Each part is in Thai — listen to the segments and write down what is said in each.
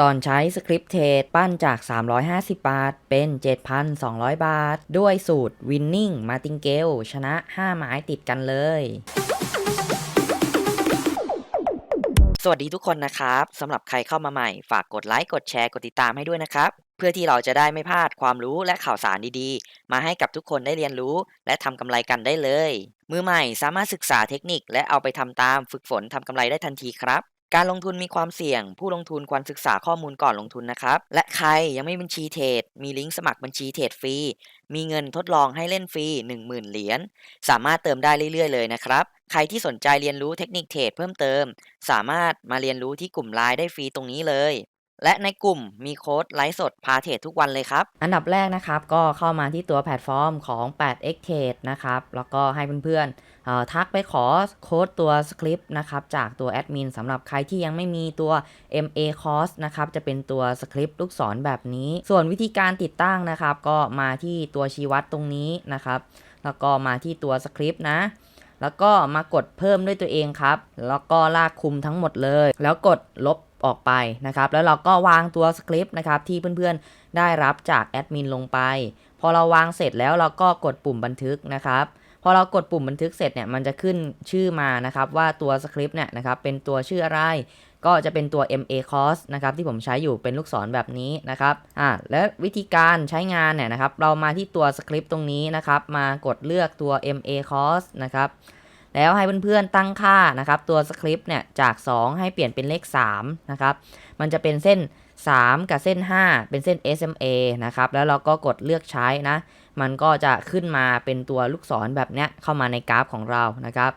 สอนใช้สคริปต์เทรดปั้นจาก 350 บาท เป็น 7,200 บาท ด้วยสูตร Winning Martingale ชนะ 5 หมายติดกันเลย สวัสดีทุกคนนะครับสำหรับใครเข้ามาใหม่ ฝากกดไลค์กดแชร์กดติดตามให้ด้วยนะครับ เพื่อที่เราจะได้ไม่พลาดความรู้และข่าวสารดีๆ มาให้กับทุกคนได้เรียนรู้ และทำกำไรกันได้เลย มือใหม่สามารถศึกษาเทคนิค และเอาไปทำตามฝึกฝนทำกำไรได้ทันทีครับ การลงทุนมีความเสี่ยง ผู้ลงทุนควรศึกษาข้อมูลก่อนลงทุนนะครับ และใครยังไม่บัญชีเทรด มีลิงก์สมัครบัญชีเทรดฟรี มีเงินทดลองให้เล่นฟรี 10,000 เหรียญ สามารถเติมได้เรื่อยๆ เลยนะครับ ใครที่สนใจเรียนรู้เทคนิคเทรดเพิ่มเติม สามารถมาเรียนรู้ที่กลุ่มไลน์ได้ฟรีตรงนี้เลย และในกลุ่มมีโค้ดไลฟ์สดพาเทรดทุกวันเลยครับ อันดับแรกนะครับก็เข้ามาที่ตัวแพลตฟอร์มของ 8x Trade นะครับ แล้วก็ให้เพื่อนๆ ทักไปขอโค้ดตัวสคริปต์นะครับจากตัวแอดมินสำหรับใครที่ยังไม่มีตัว MA Course นะครับจะเป็นตัวสคริปต์ลูกศรแบบนี้ ส่วนวิธีการติดตั้งนะครับ ก็มาที่ตัวชี้วัดตรงนี้นะครับ แล้วก็มาที่ตัวสคริปต์นะแล้วก็มากดเพิ่มด้วยตัวเองครับ แล้วก็ลากคุมทั้งหมดเลย แล้วกดลบออกไปนะครับ แล้วเราก็วางตัวสคริปต์นะครับที่เพื่อนๆได้รับจากแอดมินลงไป พอเราวางเสร็จแล้วเราก็กดปุ่มบันทึกนะครับ อเรากดปุ่มบันทึกเสร็จเนี่ยมันจะขึ้นชื่อมานะครับว่าตัวสคริปต์เนี่ยนะครับเป็นตัวชื่ออะไร ก็จะเป็นตัว MA course นะครับที่ผมใช้อยู่เป็นลูกศรแบบนี้นะครับอ่าและวิธีการใช้งานเนี่ยนะครับเรามาที่ตัวสคริปต์ตรงนี้นะครับมากดเลือกตัว MA course นะครับแล้วให้เพื่อนๆตั้งค่านะครับตัวสคริปต์เนี่ยจาก 2 ให้เปลี่ยนเป็นเลข3นะครับมันจะเป็นเส้น 3 กับเส้น 5 เป็นเส้น SMA นะครับแล้วเราก็กดเลือกใช้นะ มันก็จะขึ้นมาเป็นตัวลูกศรแบบเนี้ยเข้ามาในกราฟของเรานะครับ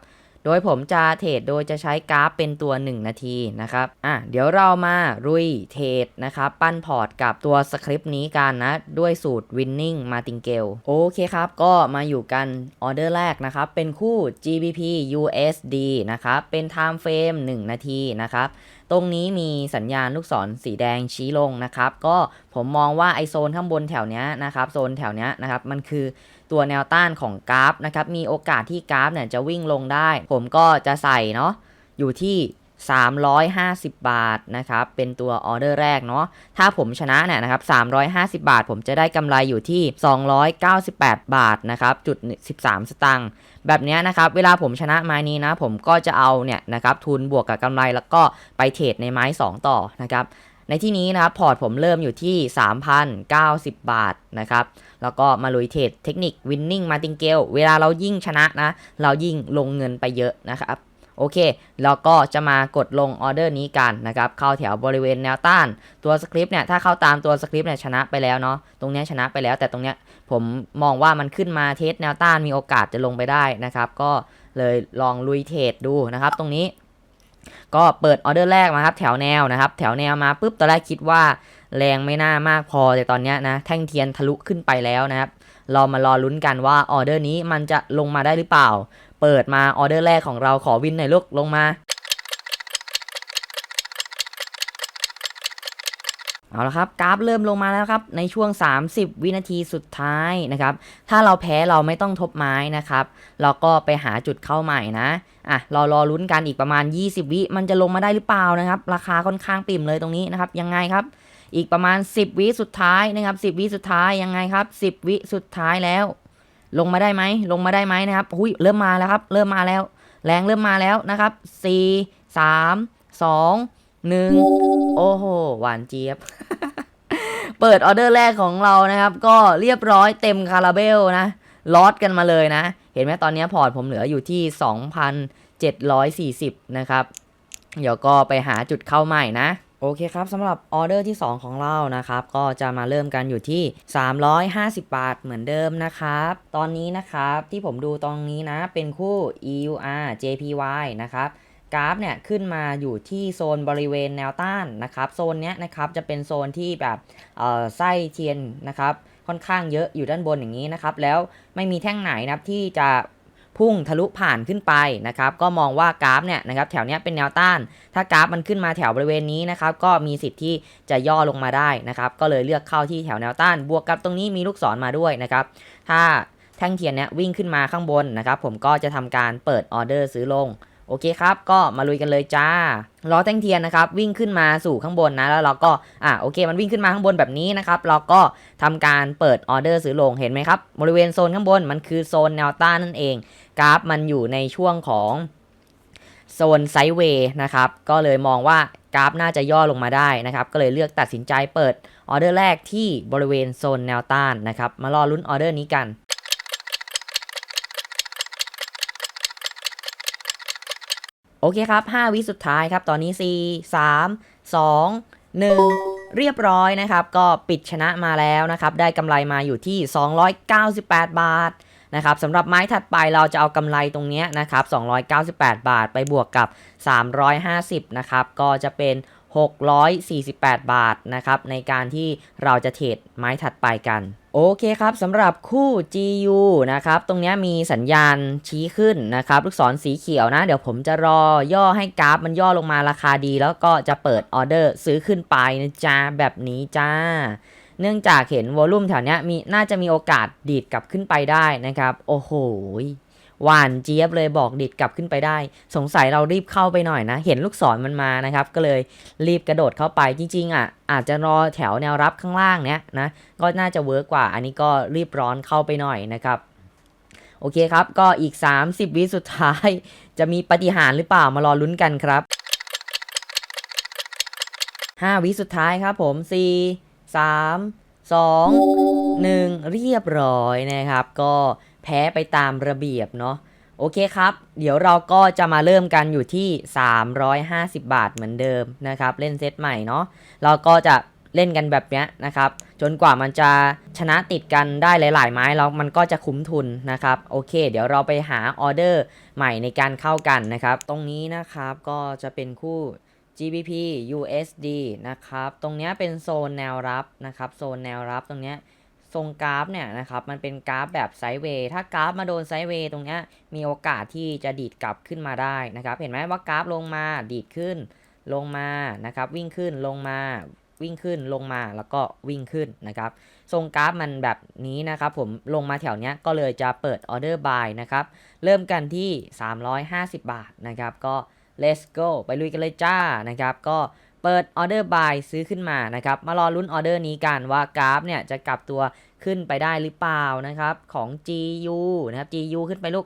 โดยผมจะเทรดโดยจะใช้กราฟเป็นตัว 1 นาทีนะครับ อะเดี๋ยวเรามารุยเทรดนะครับ ปั้นพอร์ตกับตัวสคริปต์นี้กันนะ ด้วยสูตร winning martingale โอเคครับ ก็มาอยู่กันออเดอร์แรกนะครับ เป็นคู่ GBP USD นะครับ เป็น time frame 1 นาทีนะครับ ตรงนี้มีสัญญาณลูกศรสีแดงชี้ลงนะครับ ก็ผมมองว่าไอโซนข้างบนแถวเนี้ยนะครับโซนแถวเนี้ยนะครับมันคือตัวแนวต้านของกราฟนะครับมีโอกาสที่กราฟเนี่ยจะวิ่งลงได้ ผมก็จะใส่เนาะอยู่ที่ 350 บาทนะครับ เป็นตัวออเดอร์แรกเนาะ ถ้าผมชนะเนี่ยนะครับ 350 บาท ผมจะได้กำไรอยู่ที่ 298 บาทนะครับ จุด 13 สตางค์ แบบนี้นะครับ เวลาผมชนะไม้นี้นะ ผมก็จะเอาเนี่ยนะครับ ทุนบวกกับกำไรแล้วก็ไปเทรดในไม้ 2 ต่อนะครับ ในที่นี้นะครับ พอร์ตผมเริ่มอยู่ที่ 3,090 บาทนะครับ แล้วก็มาลุยเทรดเทคนิค winning martingale เวลาเรายิ่งชนะนะ เรายิ่งลงเงินไปเยอะนะครับ โอเค แล้วก็จะมากดลงออเดอร์นี้กันนะครับ เข้าแถวบริเวณแนวต้าน ตัวสคริปต์เนี่ย ถ้าเข้าตามตัวสคริปต์เนี่ยชนะไปแล้วเนาะ ตรงเนี้ยชนะไปแล้ว แต่ตรงเนี้ยผมมองว่ามันขึ้นมาเทสแนวต้านมีโอกาสจะลงไปได้นะครับ ก็เลยลองลุยเทรดดูนะครับ ตรงนี้ ก็เปิดออเดอร์แรกมาครับ แถวแนวนะครับ แถวแนวมาปุ๊บ ตอนแรกคิดว่าแรงไม่น่ามากพอ แต่ตอนเนี้ยนะ แท่งเทียนทะลุขึ้นไปแล้วนะครับเรามารอลุ้นกันว่าออเดอร์นี้มันจะลงมาได้หรือเปล่า เปิดมาออเดอร์แรกของเราขอวินหน่อยลูกลงมา เอาละครับกราฟเริ่มลงมาแล้วครับ ในช่วง 30 วินาทีสุดท้ายนะครับ ถ้าเราแพ้เราไม่ต้องทบไม้นะครับ เราก็ไปหาจุดเข้าใหม่นะอะรอรอลุ้นกันอีกประมาณ 20 วิมันจะลงมาได้หรือเปล่านะครับ ราคาค่อนข้างปิ่มเลยตรงนี้นะครับ ยังไงครับอีกประมาณ 10 วิสุดท้ายนะครับ 10 วิสุดท้ายยังไงครับ 10 วิสุดท้ายแล้ว ลงมาได้ไหมลงมาได้ไหมนะครับหุยเริ่มมาแล้วครับ เริ่มมาแล้ว แรงเริ่มมาแล้วนะครับ4 3 2 1โอ้โหหวานเจี๊ยบ เปิดออเดอร์แรกของเรานะครับ ก็เรียบร้อยเต็มคาราเบลนะลอตกันมาเลยนะ เห็นไหมตอนนี้พอร์ตผมเหลืออยู่ที่ 2,740 นะครับ เดี๋ยวก็ไปหาจุดเข้าใหม่นะ โอเคครับสำหรับออเดอร์ที่ 2 ของเรานะครับ ก็จะมาเริ่มกันอยู่ที่ 350 บาทเหมือนเดิมนะครับ ตอนนี้นะครับที่ผมดูตรงนี้นะ เป็นคู่ EUR JPY นะครับกราฟเนี่ยขึ้นมาอยู่ที่โซนบริเวณแนวต้านนะครับ โซนเนี้ยนะครับจะเป็นโซนที่แบบเออไส้เทียนนะครับค่อนข้างเยอะอยู่ด้านบนอย่างนี้นะครับ แล้วไม่มีแท่งไหนนะครับที่จะ พุ่งทะลุผ่านขึ้นไปนะครับก็มองว่ากราฟเนี่ยนะครับแถวเนี้ยเป็นแนวต้าน ถ้ากราฟมันขึ้นมาแถวบริเวณนี้นะครับก็มีสิทธิ์ที่จะย่อลงมาได้นะครับก็เลยเลือกเข้าที่แถวแนวต้าน บวกกับตรงนี้มีลูกศรมาด้วยนะครับถ้าแท่งเทียนเนี้ยวิ่งขึ้นมาข้างบนนะครับผมก็จะทำการเปิดออเดอร์ซื้อลง โอเคครับ ก็มาลุยกันเลยจ้าล้อแท่งเทียนนะครับวิ่งขึ้นมาสู่ข้างบนนะแล้วเราก็อะโอเค มันวิ่งขึ้นมาข้างบนแบบนี้นะครับเราก็ทำการเปิดออเดอร์ซื้อลงเห็นไหมครับบริเวณโซนข้างบนมันคือโซนแนวต้านนั่นเอง กราฟมันอยู่ในช่วงของโซนไซด์เวย์นะครับก็เลยมองว่ากราฟน่าจะย่อลงมาได้นะครับก็เลยเลือกตัดสินใจเปิดออเดอร์แรกที่บริเวณโซนแนวต้านนะครับมารอลุ้นออเดอร์นี้กัน โอเคครับ 5 วิสุดท้ายครับ ตอนนี้ 4 3 2 1 เรียบร้อยนะครับ ก็ปิดชนะมาแล้วนะครับ ได้กำไรมาอยู่ที่ 298 บาทนะครับสำหรับไม้ถัดไปเราจะเอากำไรตรงนี้นะครับ 298 บาทไปบวกกับ 350 นะครับ ก็จะเป็น 648 บาทนะครับในการที่เราจะเทรดไม้ถัดไปกันโอเคครับสำหรับคู่ GU นะครับตรงนี้มีสัญญาณชี้ขึ้นนะครับลูกศรสีเขียวนะ เดี๋ยวผมจะรอย่อให้กราฟมันย่อลงมาราคาดี แล้วก็จะเปิดออเดอร์ซื้อขึ้นไปนะจ้าแบบนี้จ้า เนื่องจากเห็นวอลลุ่มแถวนี้มีน่าจะมีโอกาสดีดกลับขึ้นไปได้นะครับ โอ้โห หวานเจี๊ยบเลยบอกดิดกลับขึ้นไปได้ สงสัยเรารีบเข้าไปหน่อยนะ เห็นลูกศรมันมานะครับ ก็เลยรีบกระโดดเข้าไปจริง ๆ อะ อาจจะรอแถวแนวรับข้างล่างเนี้ยนะ ก็น่าจะเวิร์กกว่า อันนี้ก็รีบร้อนเข้าไปหน่อยนะครับโอเคครับ ก็อีก 30 วิสุดท้าย จะมีปฏิหารหรือเปล่ามารอลุ้นกันครับ 5 วิสุดท้ายครับผม 4 3 2 1 เรียบร้อยนะครับ ก็ แพ้ไปตามระเบียบเนาะโอเคครับ เดี๋ยวเราก็จะมาเริ่มกันอยู่ที่ 350 บาทเหมือนเดิมนะครับ เล่นเซตใหม่เนาะเราก็จะเล่นกันแบบเนี้ยนะครับ จนกว่ามันจะชนะติดกันได้หลาย ๆ ไม้แล้วมันก็จะคุ้มทุนนะครับ โอเค เดี๋ยวเราไปหาออเดอร์ใหม่ในการเข้ากันนะครับ ตรงนี้นะครับก็จะเป็นคู่ GBP USD นะครับ ตรงเนี้ยเป็นโซนแนวรับนะครับ โซนแนวรับตรงเนี้ย ทรงกราฟเนี่ยนะครับมันเป็นกราฟแบบไซด์เวย์ถ้ากราฟมาโดนไซด์เวย์ตรงเนี้ยมีโอกาสที่จะดีดกลับขึ้นมาได้นะครับ เห็นไหมว่ากราฟลงมาดีดขึ้น ลงมานะครับ วิ่งขึ้นลงมาวิ่งขึ้นลงมาแล้วก็วิ่งขึ้นนะครับ ทรงกราฟมันแบบนี้นะครับผมลงมาแถวเนี้ยก็เลยจะเปิดออเดอร์บายนะครับ เริ่มกันที่ 350 บาทนะครับ ก็ let's go ไปลุยกันเลยจ้านะครับ ก็ เปิดออเดอร์บายซื้อขึ้นมานะครับ มารอลุ้นออเดอร์นี้กันว่ากราฟเนี่ยจะกลับตัวขึ้นไปได้หรือเปล่านะครับ ของ GU นะครับ GU ขึ้นไปลูก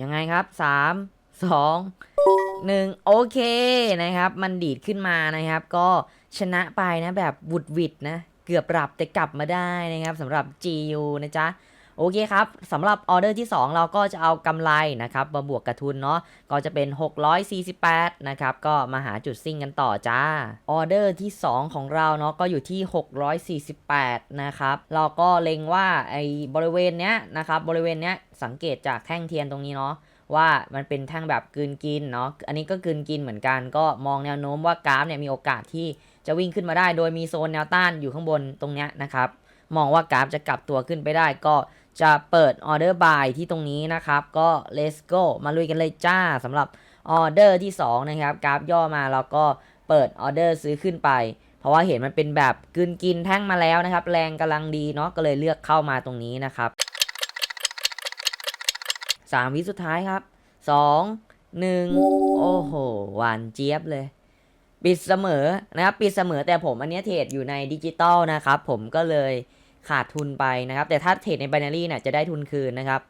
ยังไงครับ 3 2 1 โอเคนะครับ มันดีดขึ้นมานะครับ ก็ชนะไปนะแบบวุดวิดนะ เกือบปรับแต่กลับมาได้นะครับสำหรับ GU นะจ๊ะ โอเคครับสำหรับออเดอร์ที่ 2 เราก็จะเอากำไรนะครับมาบวกกับทุนเนาะก็จะเป็น 648นะครับก็มาหาจุดซิ่งกันต่อจ้าออเดอร์ที่ 2 ของเราเนาะก็อยู่ที่ 648นะครับเราก็เล็งว่าไอ้บริเวณเนี้ยนะครับบริเวณเนี้ยสังเกตจากแท่งเทียนตรงนี้เนาะว่ามันเป็นแท่งแบบกืนกินเนาะ อันนี้ก็กืนกินเหมือนกัน ก็มองแนวโน้มว่ากราฟเนี่ยมีโอกาสที่จะวิ่งขึ้นมาได้ โดยมีโซนแนวต้านอยู่ข้างบนตรงเนี้ยนะครับ มองว่ากราฟจะกลับตัวขึ้นไปได้ก็ จะเปิดออเดอร์บายที่ตรงนี้นะครับ ก็ let's go มาลุยกันเลยจ้าสำหรับออเดอร์ที่ 2 นะครับ กราฟย่อมาเราก็เปิดออเดอร์ซื้อขึ้นไป เพราะว่าเห็นมันเป็นแบบกลืนกินแท่งมาแล้วนะครับ แรงกำลังดีเนาะก็เลยเลือกเข้ามาตรงนี้นะครับ 3 วิสุดท้ายครับ 2 1 โอ้โห หวานเจี๊ยบเลยปิดเสมอนะครับปิดเสมอแต่ผมอันนี้เทรดอยู่ในดิจิตอลนะครับ ผมก็เลย ขาดทุนไปนะครับ แต่ถ้าเทรดใน binary เนี่ยจะได้ทุนคืนนะครับ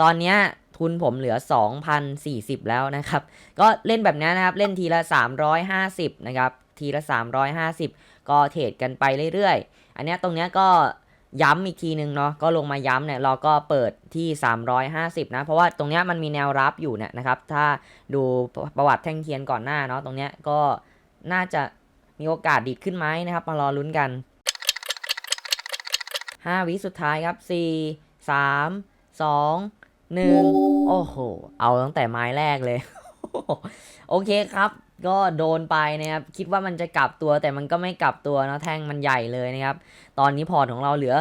ตอนนี้ทุนผมเหลือ 2,040 แล้วนะครับ ก็เล่นแบบนี้นะครับ เล่นทีละ 350 นะครับ ทีละ 350 ก็เทรดกันไปเรื่อยๆ อันนี้ตรงนี้ก็ย้ำอีกทีนึงเนาะ ก็ลงมาย้ำเนี่ยเราก็เปิดที่ 350 นะ เพราะว่าตรงนี้มันมีแนวรับอยู่เนี่ยนะครับ ถ้าดูประวัติแท่งเทียนก่อนหน้าเนาะ ตรงนี้ก็น่าจะมีโอกาสดีดขึ้นไหมนะครับ มารอลุ้นกัน 5วิสุดท้ายครับ4 3 2 1โอ้โห เอาตั้งแต่ไม้แรกเลย โอเคครับ ก็โดนไปนะครับ คิดว่ามันจะกลับตัวแต่มันก็ไม่กลับตัวเนาะแท่งมันใหญ่เลยนะครับ ตอนนี้พอร์ตของเราเหลือ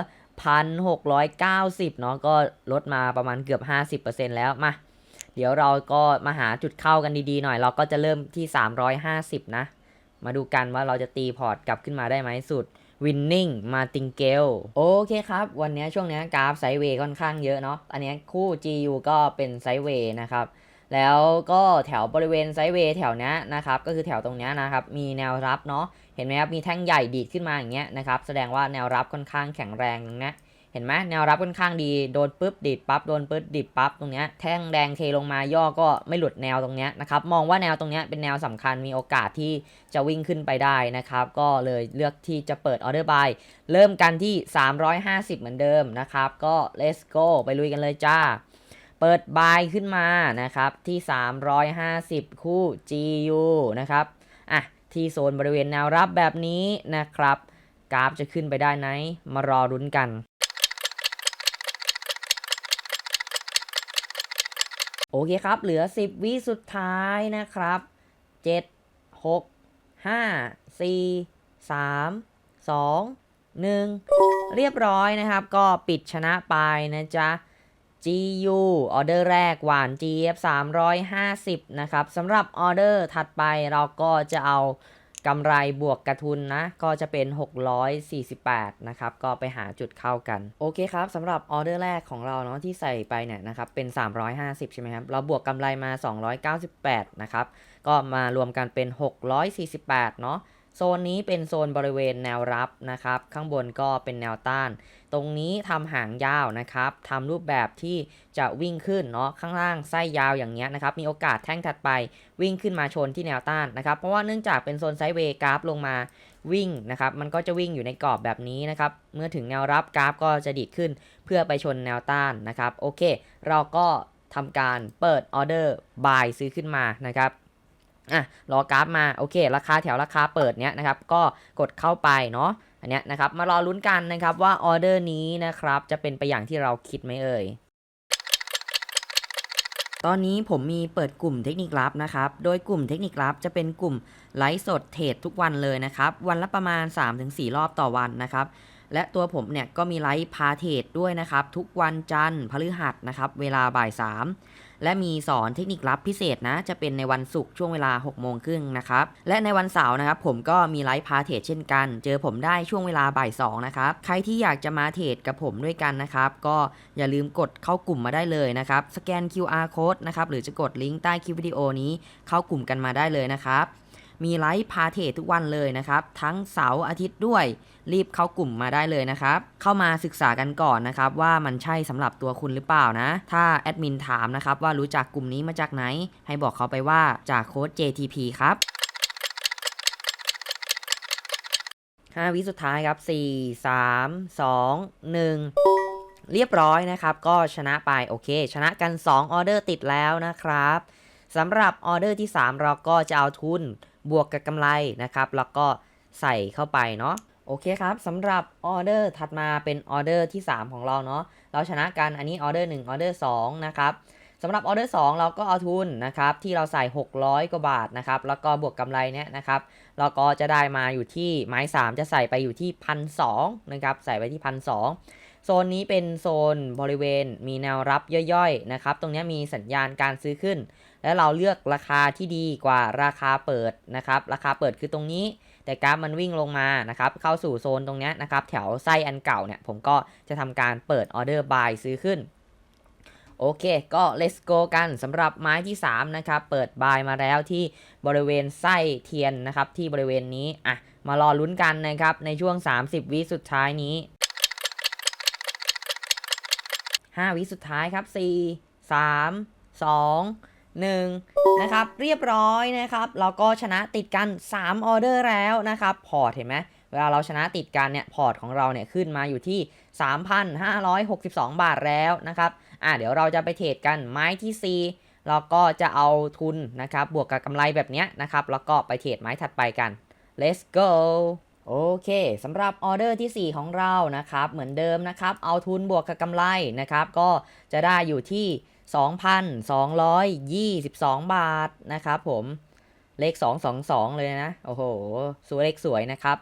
1,690 เนาะก็ลดมาประมาณเกือบ 50%แล้วมา เดี๋ยวเราก็มาหาจุดเข้ากันดีๆหน่อย เราก็จะเริ่มที่ 350 นะ มาดูกันว่าเราจะตีพอร์ตกลับขึ้นมาได้ไหมสุด Winning มาติงเกลโอเคครับ วันนี้ช่วงนี้กราฟไซเวย์ค่อนข้างเยอะเนาะอันนี้คู่ GU ก็เป็นไซเวย์นะครับ แล้วก็แถวบริเวณไซเวย์แถวนี้นะครับ ก็คือแถวตรงเนี้ยนะครับ มีแนวรับเนาะเห็นไหมครับ มีแท่งใหญ่ดีดขึ้นมาอย่างเงี้ยนะครับ แสดงว่าแนวรับค่อนข้างแข็งแรงนะ เห็นไหมแนวรับค่อนข้างดีโดนปุ๊บดีดปั๊บโดนปุ๊บดีดปั๊บตรงเนี้ยแท่งแดงเทลงมาย่อก็ไม่หลุดแนวตรงเนี้ยนะครับมองว่าแนวตรงเนี้ยเป็นแนวสำคัญมีโอกาสที่จะวิ่งขึ้นไปได้นะครับก็เลยเลือกที่จะเปิดออเดอร์บายเริ่มกันที่ 350 เหมือนเดิมนะครับก็ let's go ไปลุยกันเลยจ้า เปิดบายขึ้นมานะครับที่ 350 คู่ GU นะครับอะที่โซนบริเวณแนวรับแบบนี้นะครับกราฟจะขึ้นไปได้ไหมมารอรุ้นกัน โอเคครับ เหลือ 10 วิสุดท้ายนะครับ 7 6 5 4 3 2 1 เรียบร้อยนะครับ ก็ปิดชนะไปนะจ๊ะ GU ออเดอร์แรกหวาน GF 350 นะครับสำหรับออเดอร์ถัดไปเราก็จะเอา กำไรบวกกระทุนนะ ก็จะเป็น 648 นะครับ ก็ไปหาจุดเข้ากัน โอเคครับสำหรับออเดอร์แรกของเราเนาะที่ใส่ไปเนี่ยนะครับ เป็น 350 ใช่ไหมครับ เราบวกกำไรมา 298 นะครับ ก็มารวมกันเป็น 648 เนาะ โซนนี้เป็นโซนบริเวณแนวรับนะครับ ข้างบนก็เป็นแนวต้าน ตรงนี้ทำหางยาวนะครับทำรูปแบบที่จะวิ่งขึ้นเนาะข้างล่างไส้ยาวอย่างเงี้ยนะครับ มีโอกาสแท่งถัดไปวิ่งขึ้นมาชนที่แนวต้านนะครับ เพราะว่าเนื่องจากเป็นโซนไซด์เวย์กราฟลงมาวิ่งนะครับมันก็จะวิ่งอยู่ในกรอบแบบนี้นะครับ เมื่อถึงแนวรับกราฟก็จะดีดขึ้นเพื่อไปชนแนวต้านนะครับ โอเค เราก็ทำการเปิดออเดอร์บายซื้อขึ้นมานะครับ อะรอกราฟมาโอเค ราคาแถวราคาเปิดเนี้ยนะครับ ก็กดเข้าไปเนาะอันเนี้ยนะครับมารอลุ้นกันนะครับว่าออเดอร์นี้นะครับจะเป็นไปอย่างที่เราคิดไหมเอ่ยตอนนี้ผมมีเปิดกลุ่มเทคนิคลับนะครับ โดยกลุ่มเทคนิคลับจะเป็นกลุ่มไลฟ์สดเทรดทุกวันเลยนะครับ วันละประมาณ 3-4 รอบต่อวันนะครับ และตัวผมเนี่ยก็มีไลฟ์พาเทรดด้วยนะครับ ทุกวันจันทร์พฤหัสนะครับ เวลาบ่าย3 และมีสอนเทคนิคลับพิเศษนะ จะเป็นในวันศุกร์ช่วงเวลา 6 โมงครึ่งนะครับ และในวันเสาร์นะครับ ผมก็มีไลฟ์พาเทรดเช่นกัน เจอผมได้ช่วงเวลาบ่าย2นะครับ ใครที่อยากจะมาเทรดกับผมด้วยกันนะครับ ก็อย่าลืมกดเข้ากลุ่มมาได้เลยนะครับ สแกน QR code นะครับ หรือจะกดลิงก์ใต้คลิปวิดีโอนี้เข้ากลุ่มกันมาได้เลยนะครับ มีไลฟ์พาเทรดทุกวันเลยนะครับ ทั้งเสาร์อาทิตย์ด้วย รีบเข้ากลุ่มมาได้เลยนะครับ เข้ามาศึกษากันก่อนนะครับ ว่ามันใช่สำหรับตัวคุณหรือเปล่านะ ถ้าแอดมินถามนะครับว่ารู้จักกลุ่มนี้มาจากไหน ให้บอกเขาไปว่าจากโค้ด JTP ครับ5วิสุดท้ายครับ 4 3 2 1 เรียบร้อยนะครับ ก็ชนะไปโอเค ชนะกัน 2 ออเดอร์ติดแล้วนะครับสำหรับออเดอร์ที่ 3 เราก็จะเอาทุน บวกกับกำไรนะครับ แล้วก็ใส่เข้าไปเนาะโอเคครับสำหรับออเดอร์ถัดมาเป็นออเดอร์ที่ 3 ของเราเนาะเราชนะกันอันนี้ออเดอร์1ออเดอร์2นะครับสำหรับออเดอร์2เราก็เอาทุนนะครับที่เราใส่ 600 กว่าบาทนะครับแล้วก็บวกกำไรเนี่ยนะครับเราก็จะได้มาอยู่ที่ไม้ 3 จะใส่ไปอยู่ที่พันสนะครับใส่ไปที่พันส ซนนี้เป็นโซนบริเวณมีแนวรับย่อยๆนะครับ ตรงนี้มีสัญญาณการซื้อขึ้น และเราเลือกราคาที่ดีกว่าราคาเปิดนะครับ ราคาเปิดคือตรงนี้ แต่กราฟมันวิ่งลงมานะครับ เข้าสู่โซนตรงนี้นะครับ แถวไส้อันเก่าเนี่ย ผมก็จะทำการเปิดออเดอร์บายซื้อขึ้น โอเค ก็ let's go กันสำหรับไม้ที่ 3 นะครับ เปิดบายมาแล้วที่บริเวณไส้เทียนนะครับ ที่บริเวณนี้ อะ มารอลุ้นกันนะครับ ในช่วง 30 วิสุดท้ายนี้ 5 วิสุดท้ายครับ 4 3 2 1 นะครับ เรียบร้อยนะครับ เราก็ชนะติดกัน 3 ออเดอร์แล้วนะครับ พอร์ตเห็นไหมเวลาเราชนะติดกันเนี่ย พอร์ตของเราเนี่ยขึ้นมาอยู่ที่ 3,562 บาทแล้วนะครับ อะเดี๋ยวเราจะไปเทรดกันไม้ที่ 4 เราก็จะเอาทุนนะครับ บวกกับกำไรแบบเนี้ยนะครับ แล้วก็ไปเทรดไม้ถัดไปกัน let's go โอเคสำหรับออเดอร์ที่ 4 ของเรานะครับ เหมือนเดิมนะครับ เอาทุนบวกกับกำไรนะครับ ก็จะได้อยู่ที่ 2,222 บาทนะครับผมเลข 222 เลยนะ โอ้โหสวยเลขสวยนะครับ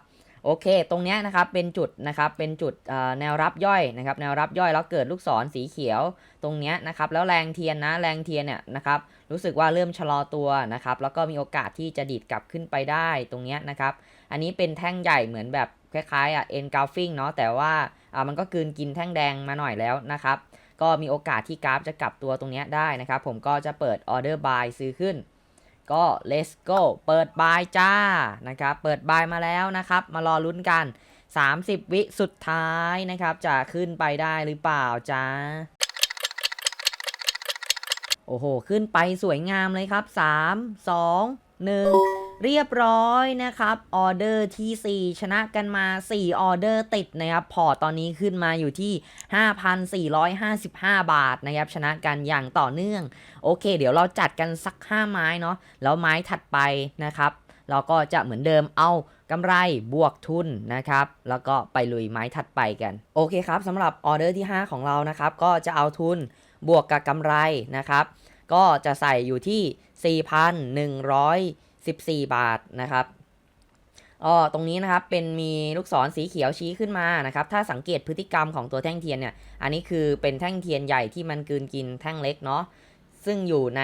โอเค ตรงเนี้ยนะครับเป็นจุดนะครับ เป็นจุดแนวรับย่อยนะครับ แนวรับย่อยแล้วเกิดลูกศรสีเขียว ตรงเนี้ยนะครับ แล้วแรงเทียนนะ แรงเทียนเนี่ยนะครับ รู้สึกว่าเริ่มชะลอตัวนะครับ แล้วก็มีโอกาสที่จะดีดกลับขึ้นไปได้ตรงเนี้ยนะครับ อันนี้เป็นแท่งใหญ่เหมือนแบบคล้ายๆอะ engulfing เนาะแต่ว่าอ่ามันก็กืนกินแท่งแดงมาหน่อยแล้วนะครับก็มีโอกาสที่กราฟจะกลับตัวตรงนี้ได้นะครับ ผมก็จะเปิด order buy ซื้อขึ้น ก็ let's go เปิด buy จ้านะครับเปิด buy มาแล้วนะครับ มารอลุ้นกัน 30 วิสุดท้ายนะครับ จะขึ้นไปได้หรือเปล่าจ้าโอ้โห ขึ้นไปสวยงามเลยครับ 3 2 1 เรียบร้อยนะครับออเดอร์ที่ 4 ชนะกันมา 4 ออเดอร์ติดนะครับ พอร์ตตอนนี้ขึ้นมาอยู่ที่ 5,455 บาทนะครับ ชนะกันอย่างต่อเนื่อง โอเค เดี๋ยวเราจัดกันสัก 5 ไม้เนาะแล้วไม้ถัดไปนะครับ เราก็จะเหมือนเดิมเอากำไรบวกทุนนะครับ แล้วก็ไปลุยไม้ถัดไปกัน โอเคครับสำหรับออเดอร์ที่ 5 ของเรานะครับ ก็จะเอาทุนบวกกับกำไรนะครับ ก็จะใส่อยู่ที่ 4,114 บาทนะครับอ๋อตรงนี้นะครับเป็นมีลูกศรสีเขียวชี้ขึ้นมานะครับ ถ้าสังเกตพฤติกรรมของตัวแท่งเทียนเนี่ย อันนี้คือเป็นแท่งเทียนใหญ่ที่มันกืนกินแท่งเล็กเนาะ ซึ่งอยู่ใน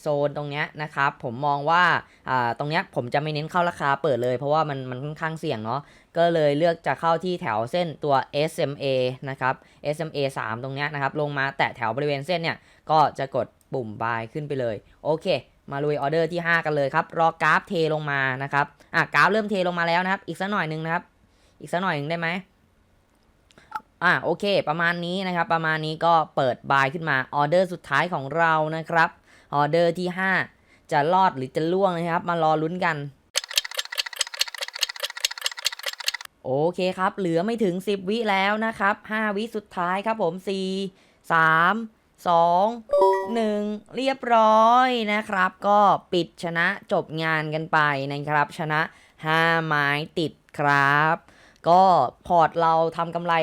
โซนตรงนี้นะครับ ผมมองว่า อ่า ตรงนี้ผมจะไม่เน้นเข้าราคาเปิดเลย เพราะว่ามันมันค่อนข้างเสี่ยงเนาะ ก็เลยเลือกจะเข้าที่แถวเส้นตัว SMA นะครับ SMA 3 ตรงนี้นะครับ ลงมาแตะแถวบริเวณเส้นเนี่ย ก็จะกด ปุ่ม buy ขึ้นไปเลย โอเค มาลุยออเดอร์ที่ 5 กันเลยครับ รอกราฟเทลงมานะครับ อะกราฟเริ่มเทลงมาแล้วนะครับ อีกสักหน่อยหนึ่งนะครับ อีกสักหน่อยหนึ่งได้ไหมอะโอเค ประมาณนี้นะครับ ประมาณนี้ก็เปิดบายขึ้นมา ออเดอร์สุดท้ายของเรานะครับ ออเดอร์ที่ 5 จะรอดหรือจะล่วงนะครับ มารอลุ้นกันโอเคครับ เหลือไม่ถึง 10 วิแล้วนะครับ 5 วิสุดท้ายครับผม 4 3 2 1 เรียบร้อยนะครับ ก็ปิดชนะจบงานกันไปนะครับ ชนะ 5 ไม้ติดครับ ก็พอร์ตเราทำกำไร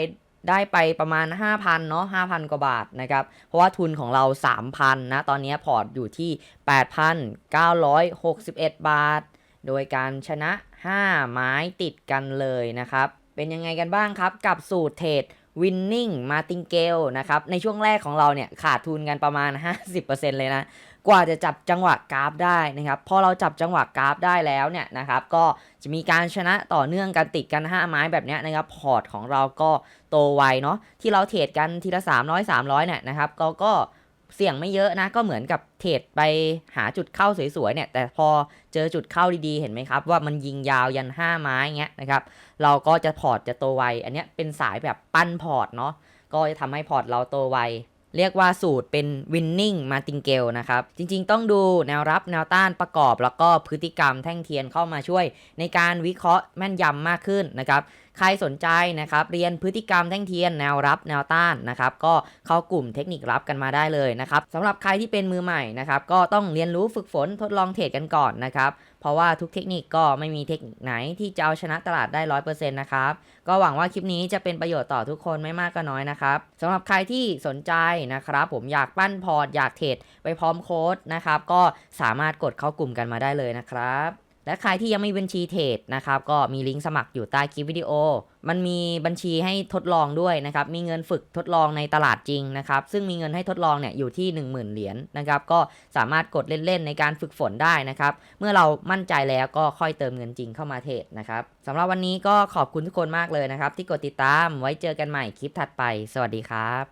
ได้ไปประมาณ 5,000 เนาะ5,000 กว่าบาทนะครับ เพราะว่าทุนของเรา 3,000 นะ ตอนนี้พอร์ตอยู่ที่ 8,961 บาท โดยการชนะ 5 ไม้ติดกันเลยนะครับ เป็นยังไงกันบ้างครับกับสูตรเทรด วินนิ่งมาติงเกลนะครับ ในช่วงแรกของเราเนี่ยขาดทุนกันประมาณ 50%เลยนะ กว่าจะจับจังหวะกราฟได้นะครับ พอเราจับจังหวะกราฟได้แล้วเนี่ยนะครับ ก็จะมีการชนะต่อเนื่องกันติดกัน 5 ไม้แบบนี้นะครับ พอร์ตของเราก็โตไวเนาะ ที่เราเทรดกันทีละ 300 300เนี่ยนะครับ ก็ก็ เสี่ยงไม่เยอะนะ ก็เหมือนกับเทรดไปหาจุดเข้าสวยๆเนี่ย แต่พอเจอจุดเข้าดีๆ เห็นไหมครับ ว่ามันยิงยาวยัน 5 ไม้เงี้ยนะครับ เราก็จะพอร์ตจะโตไว อันนี้เป็นสายแบบปั้นพอร์ตเนาะ ก็จะทำให้พอร์ตเราโตไว เรียกว่าสูตรเป็น winning martingale นะครับ จริงๆ ต้องดูแนวรับแนวต้านประกอบ แล้วก็พฤติกรรมแท่งเทียนเข้ามาช่วย ในการวิเคราะห์แม่นยำมากขึ้นนะครับ ใครสนใจนะครับ เรียนพฤติกรรมแท่งเทียนแนวรับแนวต้านนะครับ ก็เข้ากลุ่มเทคนิครับกันมาได้เลยนะครับสำหรับใครที่เป็นมือใหม่นะครับ ก็ต้องเรียนรู้ฝึกฝนทดลองเทรดกันก่อนนะครับเพราะว่าทุกเทคนิคก็ไม่มีเทคนิคไหนที่จะเอาชนะตลาดได้ร้อยเปอร์เซ็นต์นะครับ ก็หวังว่าคลิปนี้จะเป็นประโยชน์ต่อทุกคนไม่มากก็น้อยนะครับสำหรับใครที่สนใจนะครับ ผมอยากปั้นพอร์ตอยากเทรดไปพร้อมโค้ดนะครับ ก็สามารถกดเข้ากลุ่มกันมาได้เลยนะครับ และใครที่ยังไม่มีบัญชีเทรดนะครับ ก็มีลิงก์สมัครอยู่ใต้คลิปวิดีโอ มันมีบัญชีให้ทดลองด้วยนะครับ มีเงินฝึกทดลองในตลาดจริงนะครับ ซึ่งมีเงินให้ทดลองเนี่ยอยู่ที่ 10,000 เหรียญนะครับ ก็สามารถกดเล่นๆในการฝึกฝนได้นะครับ เมื่อเรามั่นใจแล้วก็ค่อยเติมเงินจริงเข้ามาเทรดนะครับสำหรับวันนี้ก็ขอบคุณทุกคนมากเลยนะครับ ที่กดติดตาม ไว้เจอกันใหม่คลิปถัดไป สวัสดีครับ